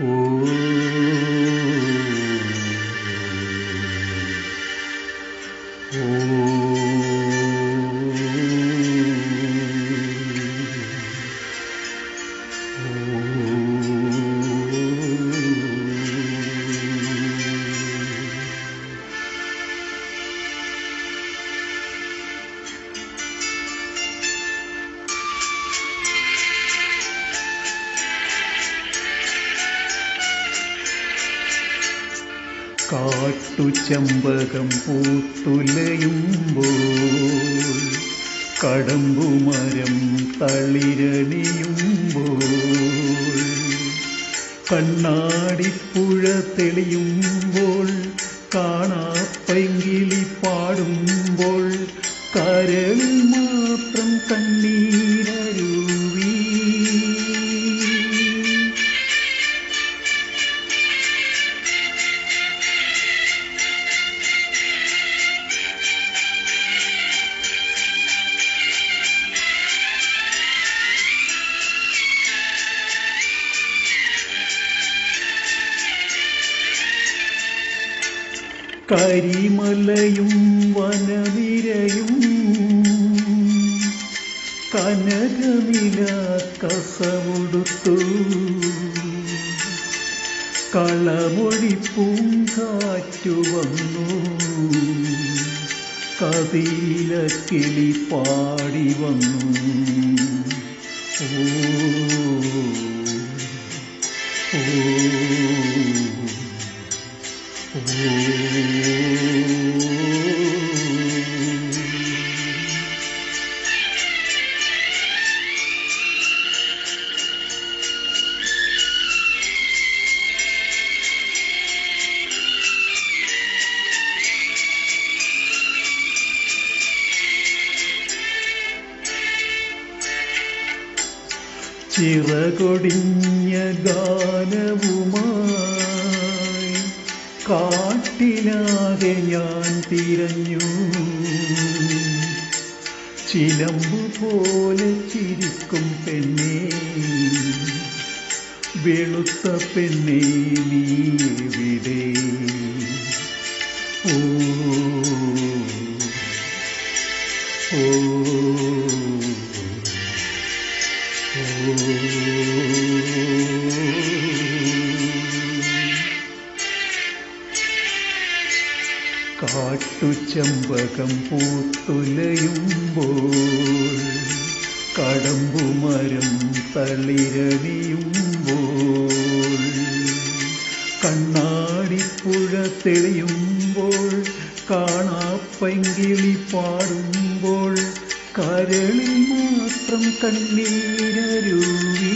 ओ കാട്ടുചെമ്പകം പൂത്തുലയുമ്പോൾ കടമ്പുമരം തളിരണിയുമ്പോൾ കണ്ണാടിപ്പുഴ തെളിയുമ്പോൾ കാണാപ്പൈങ്കിളി പാടുമ്പോൾ കരളിൽ മാത്രം കണ്ണീരരുവി കരിമലയും വനനിരയും കനകനില കസമുടുത്തു കളമൊഴി പൂങ്കാറ്റു വന്നു. കതിയില കിളി പാടി വന്നു. ഓ. ചിറകൊടിഞ്ഞ ഗാനവുമായി കാട്ടിലാകെ ഞാൻ തിരഞ്ഞു. ചിലമ്പു പോലെ ചിരിക്കും പെണ്ണേ. വെളുത്ത പെണ്ണേ നീ എവിടെ? ഓ ഓ കാട്ടുചെമ്പകം പൂത്തുലയുമ്പോൾ കടമ്പുമരം തളിരണിയുമ്പോൾ കണ്ണാടിപ്പുഴ തെളിയുമ്പോൾ കാണാപ്പെങ്കിളി പാടുമ്പോൾ കരളിൽ മാത്രം കണ്ണീരരുവി